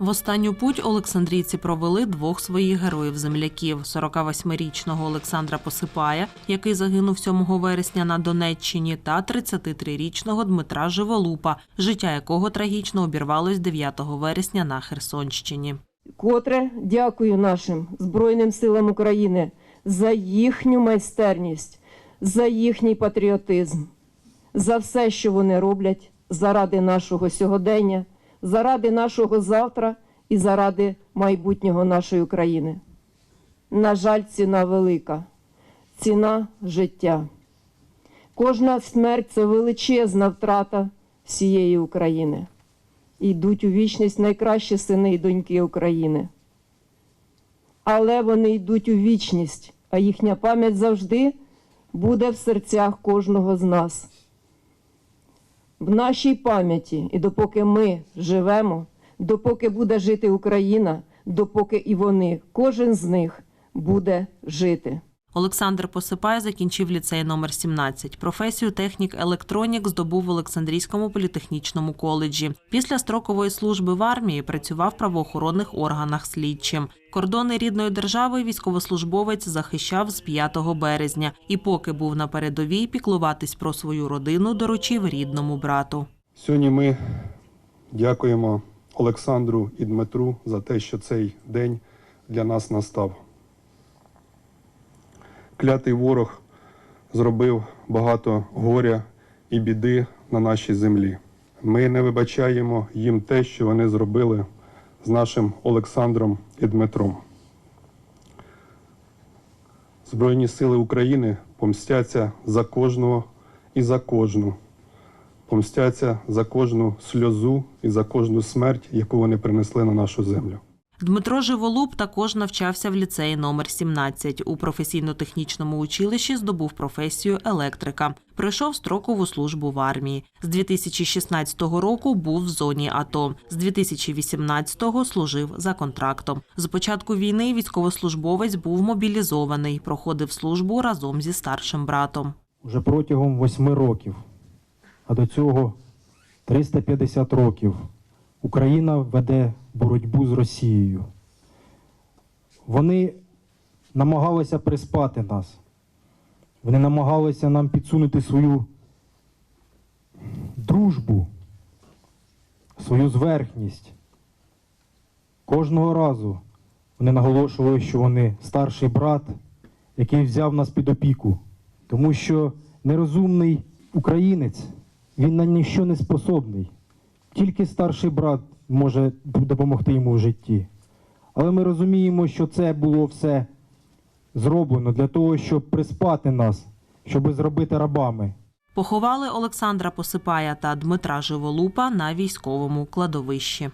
В останню путь Олександрійці провели двох своїх героїв-земляків: 48-річного Олександра Посипая, який загинув 7 вересня на Донеччині, та 33-річного Дмитра Живолупа, життя якого трагічно обірвалось 9 вересня на Херсонщині. Котре дякую нашим Збройним силам України за їхню майстерність, за їхній патріотизм, за все, що вони роблять заради нашого сьогодення, заради нашого завтра і заради майбутнього нашої України. На жаль, ціна велика, ціна життя. Кожна смерть це величезна втрата всієї України. Йдуть у вічність найкращі сини і доньки України. Але вони йдуть у вічність, а їхня пам'ять завжди буде в серцях кожного з нас. В нашій пам'яті, і допоки ми живемо, допоки буде жити Україна, допоки і вони, кожен з них буде жити. Олександр Посипай закінчив ліцей номер 17. Професію технік-електронік здобув в Олександрійському політехнічному коледжі. Після строкової служби в армії працював в правоохоронних органах слідчим. Кордони рідної держави військовослужбовець захищав з 5 березня. І поки був на передовій, піклуватись про свою родину доручив рідному брату. Сьогодні ми дякуємо Олександру і Дмитру за те, що цей день для нас настав. Клятий ворог зробив багато горя і біди на нашій землі. Ми не вибачаємо їм те, що вони зробили з нашим Олександром і Дмитром. Збройні сили України помстяться за кожного і за кожну помстяться за кожну сльозу і за кожну смерть, яку вони принесли на нашу землю. Дмитро Живолуб також навчався в ліцеї номер 17. У професійно-технічному училищі здобув професію електрика. Пройшов строкову службу в армії. З 2016 року був в зоні АТО. З 2018-го служив за контрактом. З початку війни військовослужбовець був мобілізований. Проходив службу разом зі старшим братом. вже протягом восьми років, а до цього 350 років Україна веде боротьбу з Росією. Вони намагалися приспати нас. Вони намагалися нам підсунути свою дружбу, свою зверхність. Кожного разу вони наголошували, що вони старший брат, який взяв нас під опіку. Тому що нерозумний українець, він на ніщо не способний. Тільки старший брат може допомогти йому в житті. Але ми розуміємо, що це було все зроблено для того, щоб приспати нас, щоб зробити рабами. Поховали Олександра Посипая та Дмитра Живолупа на військовому кладовищі.